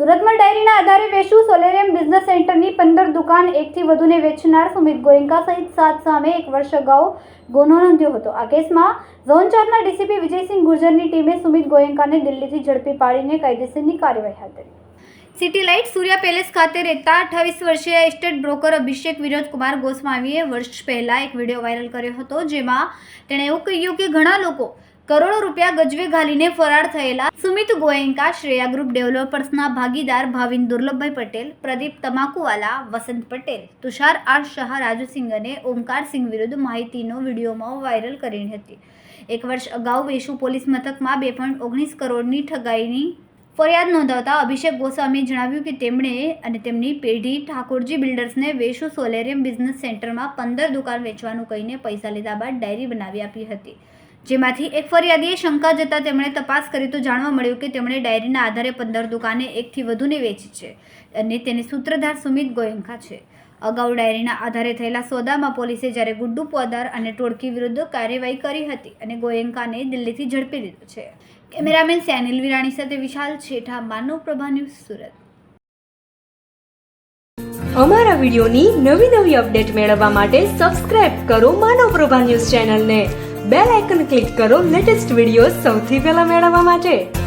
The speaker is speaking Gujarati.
સુરતમાં ડાયરીના આધારે વેશુ સોલેરિયમ બિઝનેસ સેન્ટરની પંદર દુકાન એકથી વધુને વેચનાર સુમિત ગોયંકા સહિત સાત સામે એક વર્ષ અગાઉ ગુનો નોંધ્યો હતો. આ કેસમાં ઝોન ચારના ડીસીપી વિજયસિંહ ગુર્જરની ટીમે સુમિત ગોયંકાને દિલ્હીથી ઝડપી પાડીને કાયદેસરની કાર્યવાહી હાથ ધરી. સિટી લાઇટ સૂર્યા પેલેસ ખાતે રહેતા અઠ્ઠાવીસ વર્ષીય એસ્ટેટ બ્રોકર અભિષેક વિનોદકુમાર ગોસ્વામીએ વર્ષ પહેલાં એક વીડિયો વાયરલ કર્યો હતો, જેમાં તેણે એવું કહ્યું કે ઘણા લોકો કરોડો રૂપિયા ગજવે ઘાલીને ફરાર થયેલા સુમિત ગોયંકા, શ્રેયા ગ્રુપ ડેવલપર્સના ભાગીદાર ભાવિન દુર્લભભાઈ પટેલ, પ્રદીપ તમાકુવાલા, વસંત પટેલ, તુષાર આર શાહ રાજુસિંહ અને ઓમકાર સિંહ વિરુદ્ધ માહિતીનો વિડીયોમાં વાયરલ કરી હતી. એક વર્ષ અગાઉ વેશુ પોલીસ મથકમાં બે પોઈન્ટ ઓગણીસ કરોડની ઠગાઈની ફરિયાદ નોંધાવતા અભિષેક ગોસ્વામીએ જણાવ્યું કે તેમણે અને તેમની પેઢી ઠાકોરજી બિલ્ડર્સને વેશુ સોલેરિયમ બિઝનેસ સેન્ટરમાં પંદર દુકાન વેચવાનું કહીને પૈસા લીધા બાદ ડાયરી બનાવી આપી હતી. જેમાંથી એક ફરિયાદીએ શંકા જતાં તેમણે તપાસ કરી તો જાણવા મળ્યું કે તેમણે ડાયરીના આધારે પંદર દુકાને એકથી વધુને વેચી છે અને તેની સૂત્રધાર સુમિત ગોયંકા છે. અગાઉ ડાયરીના આધારે થયેલા સોદામાં પોલીસે જ્યારે ગુડ્ડુ પોદાર અને ટોળકી વિરુદ્ધ કાર્યવાહી કરી હતી અને ગોયંકાને દિલ્હીથી ઝડપી લીધો છે. કેમેરામેન સેનિલ વિરાણી સાથે વિશાલ છેઠા, માનવ પ્રભા ન્યૂઝ સુરત. અમારા વિડિયોની નવી નવી અપડેટ મેળવવા માટે સબસ્ક્રાઇબ કરો માનવ પ્રભા ન્યૂઝ ચેનલને. બેલ આઇકન ક્લિક કરો લેટેસ્ટ વીડિયો સૌથી પહેલા મેળવવા માટે.